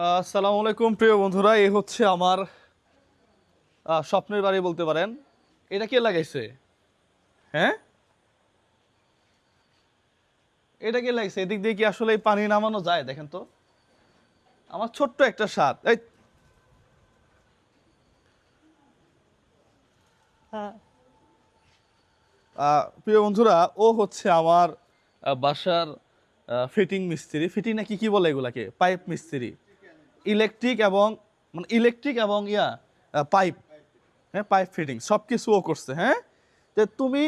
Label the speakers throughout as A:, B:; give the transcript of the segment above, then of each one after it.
A: আসসালামু আলাইকুম প্রিয় বন্ধুরা এই হচ্ছে আমার স্বপ্নের বাড়ি বলতে পারেন এটা কে লাগাইছে হ্যাঁ এটা কে লাগাইছে এদিক দিয়ে কি আসলে পানি নামানো যায় দেখেন তো আমার ছোট্ট একটা স্বাদ এই হ্যাঁ। প্রিয় বন্ধুরা ও হচ্ছে আমার
B: বাসার ফিটিং মিস্ত্রি
A: ফিটিং নাকি কি বলে এগুলাকে পাইপ মিস্ত্রি ইলেকট্রিক এবং মানে ইলেকট্রিক এবং ইয়া পাইপ হ্যাঁ পাইপ ফিটিং সব কিছু ও করছে হ্যাঁ তো তুমি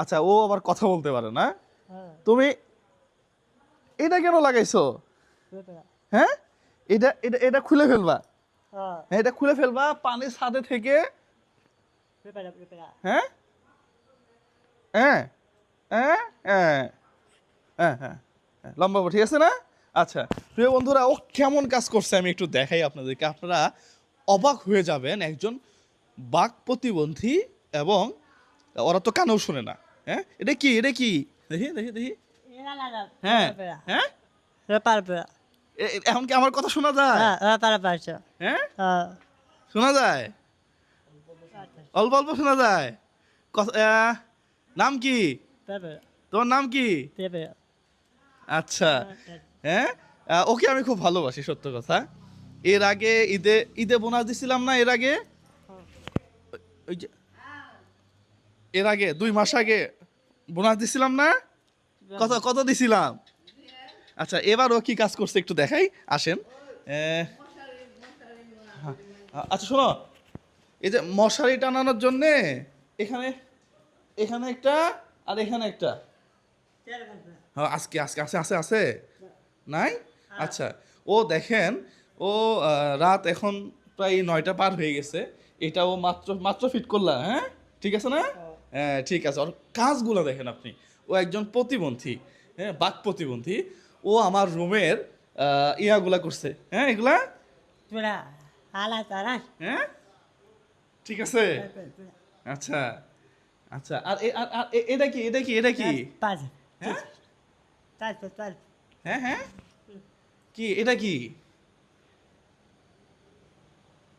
A: আচ্ছা ও আবার কথা বলতে পারে না হ্যাঁ। তুমি এটা কেন লাগাইছো হ্যাঁ এটা এটা এটা খুলে ফেলবা হ্যাঁ, হ্যাঁ এটা খুলে ফেলবা পানির সাথে থেকে হ্যাঁ? হ্যাঁ হ্যাঁ হ্যাঁ হ্যাঁ হ্যাঁ হ্যাঁ লম্বা ঠিক আছে না আচ্ছা প্রিয় বন্ধুরা ও কেমন কাজ করছে আমি একটু দেখাই আপনাদেরকে আপনারা অবাক হয়ে যাবেন একজন বাক প্রতিবন্ধী এবং ওরা তো কানেও শোনে না হ্যাঁ এটা কি এটা কি দেখি দেখি দেখি হ্যাঁ হ্যাঁ এখন কি আমার কথা শোনা যায়
C: হ্যাঁ, হ্যাঁ,
A: হ্যাঁ? হ্যাঁ। শোনা যায় অল্প অল্প শোনা যায় নাম কি তোমার নাম কি আচ্ছা হ্যাঁ ওকে আমি খুব ভালোবাসি সত্য কথা এর আগে ঈদে ঈদে বোনাস দিছিলাম না এর আগে এর আগে দুই মাস আগে বোনাস দিছিলাম না কত কত দিছিলাম আচ্ছা এবার ও কি কাজ করছে একটু দেখাই আসেন আচ্ছা শোনো এই যে মশারি টানানোর জন্য এখানে এখানে একটা আর এখানে একটা হ্যাঁ, আজকে আজকে আছে আছে আছে নাই হ্যাঁ। আচ্ছা ও দেখেন ও রাত এখন প্রায় নয়টা পার হয়ে গেছে এটা ও মাত্র মাত্র ফিট করলাম হ্যাঁ ঠিক আছে না হ্যাঁ, হ্যাঁ ঠিক আছে ওর কাজগুলো দেখেন আপনি ও একজন প্রতিবন্ধী হ্যাঁ বাক প্রতিবন্ধী ও আমার রুমের ইয়াগুলা করছে হ্যাঁ এগুলা হ্যাঁ ঠিক আছে আচ্ছা আচ্ছা আর এটা কি এটা কি এটা কি হ্যাঁ হ্যাঁ কি এটা কি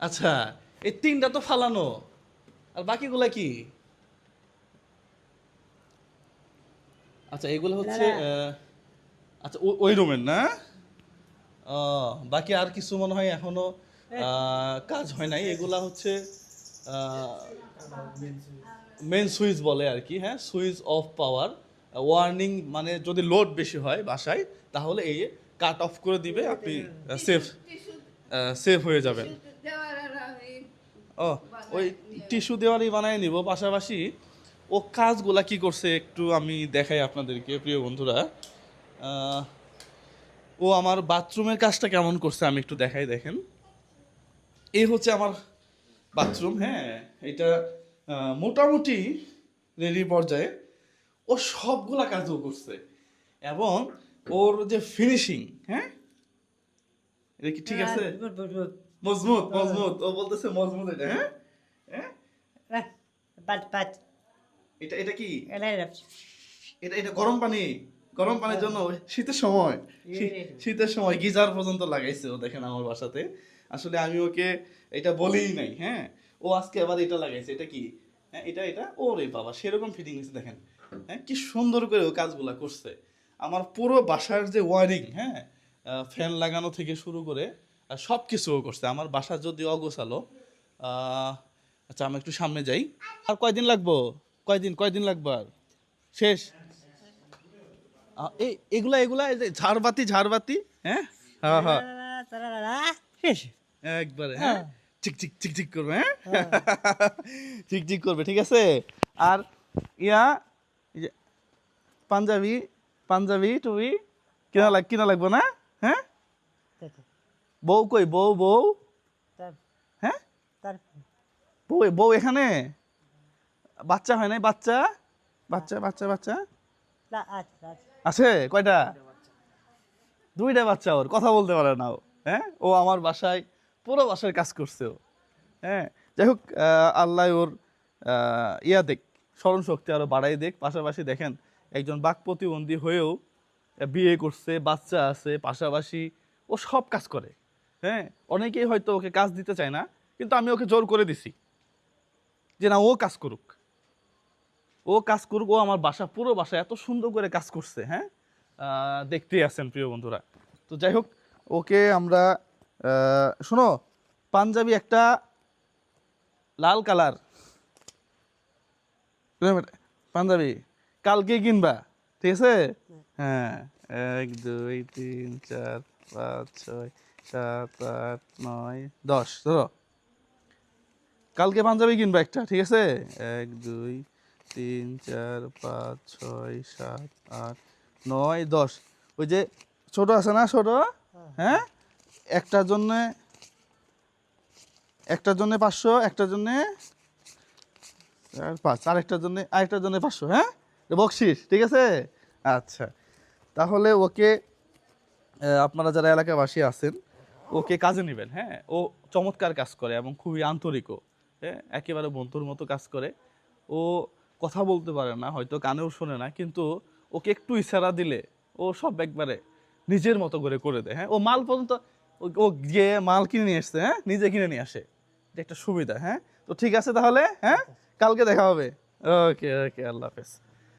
A: আচ্ছা এই তিনটা তো ফালানো আর বাকিগুলা কি আচ্ছা এগুলো হচ্ছে আচ্ছা ওই রুমের না ও বাকি আর কিছু মনে হয় এখনো কাজ হয় নাই এগুলা হচ্ছে মেন সুইচ বলে আর কি হ্যাঁ সুইচ অফ পাওয়ার ওয়ার্নিং মানে যদি লোড বেশি হয় বাসায় তাহলে এই কাট অফ করে দিবে আপনি সেফ সেফ হয়ে যাবেন ও ওই টিস্যু দেওয়ারই বানায় নিব পাশাপাশি ও কাজগুলা কি করছে একটু আমি দেখাই আপনাদেরকে প্রিয় বন্ধুরা ও আমার বাথরুমের কাজটা কেমন করছে আমি একটু দেখাই দেখেন এই হচ্ছে আমার বাথরুম হ্যাঁ এটা মোটামুটি রেডি পর্যায়ে ও সবগুলা কাজও করছে এবং ওর যে ফিনিশিং হ্যাঁ এটা কি ঠিক হ্যাঁ, আছে মজবুত মজবুত ও বলতেছে মজবুত এটা হ্যাঁ বাট হ্যাঁ?
C: হ্যাঁ, বাট
A: এটা এটা কি এটা এটা গরম পানি গরম পানির জন্য শীতের সময় শীতের সময় গিজার পর্যন্ত লাগাইছে ও দেখেন আমার বাসাতে আসলে আমি ওকে এটা বলেই নাই হ্যাঁ ও আজকে আবার এটা লাগাইছে এটা কি হ্যাঁ এটা এটা ওরে বাবা সেরকম ফিটিং হয়েছে দেখেন হ্যাঁ কি সুন্দর করে ও কাজগুলো করছে আমার পুরো বাসার যে ওয়ারিং হ্যাঁ ফ্যান লাগানো থেকে শুরু করে সব কিছু ও করছে আমার বাসা যদি অগোছালো আচ্ছা আমি একটু সামনে যাই আর কয়দিন লাগবো কয়দিন কয়দিন লাগবো আর শেষ এই এগুলা এগুলা ঝাড়বাতি ঝাড়বাতি হ্যাঁ হ্যাঁ হ্যাঁ একবারে হ্যাঁ চিকচিক হ্যাঁ। চিকচিক করবে হ্যাঁ চিকচিক হ্যাঁ। করবে ঠিক আছে আর ইয়া পাঞ্জাবি পাঞ্জাবি টুবি কিনা লাগ কিনা লাগবো না হ্যাঁ বউ কই বউ বউ হ্যাঁ বউ বউ এখানে বাচ্চা হয় নাই বাচ্চা বাচ্চা বাচ্চা বাচ্চা আছে কয়টা দুইটা বাচ্চা ওর কথা বলতে পারে না ও হ্যাঁ ও আমার বাসায় পুরো বাসায় কাজ করছে ও হ্যাঁ যাই হোক আল্লাহ ওর ইয়া দেখ স্মরণ শক্তি আরও বাড়াই দেখ পাশাপাশি দেখেন একজন বাক প্রতিবন্ধী হয়েও বিয়ে করছে বাচ্চা আছে পাশাপাশি ও সব কাজ করে হ্যাঁ অনেকেই হয়তো ওকে কাজ দিতে চায় না কিন্তু আমি ওকে জোর করে দিছি যে না ও কাজ করুক ও কাজ করুক ও আমার বাসা পুরো বাসা এত সুন্দর করে কাজ করছে হ্যাঁ দেখতেই আছেন প্রিয় বন্ধুরা তো যাই হোক ওকে আমরা শোনো পাঞ্জাবি একটা লাল কালার পাঞ্জাবি কালকে কিনবা ঠিক আছে হ্যাঁ এক দুই তিন চার পাঁচ ছয় সাত আট নয় দশ ধরো কালকে পাঞ্জাবি কিনবা একটা ঠিক আছে এক দুই তিন চার পাঁচ ছয় সাত আট নয় দশ ওই যে ছোট আছে না ছোট হ্যাঁ একটার জন্যে একটার জন্যে পাঁচশো একটার জন্যে আর পাঁচ আরেকটার জন্য আরেকটার জন্য পাঁচশো হ্যাঁ বকশিস ঠিক আছে আচ্ছা তাহলে ওকে আপনারা যারা এলাকাবাসী আছেন ওকে কাজে নেবেন হ্যাঁ ও চমৎকার কাজ করে এবং খুবই আন্তরিকও হ্যাঁ একেবারে বন্ধুর মতো কাজ করে ও কথা বলতে পারে না হয়তো কানেও শোনে না কিন্তু ওকে একটু ইশারা দিলে ও সব একবারে নিজের মতো করে করে দেয় হ্যাঁ ও মাল পর্যন্ত ও গিয়ে মাল কিনে নিয়ে আসছে হ্যাঁ নিজে কিনে নিয়ে আসে এটা একটা সুবিধা হ্যাঁ তো ঠিক আছে তাহলে হ্যাঁ কালকে দেখা হবে ওকে ওকে আল্লাহ হাফেজ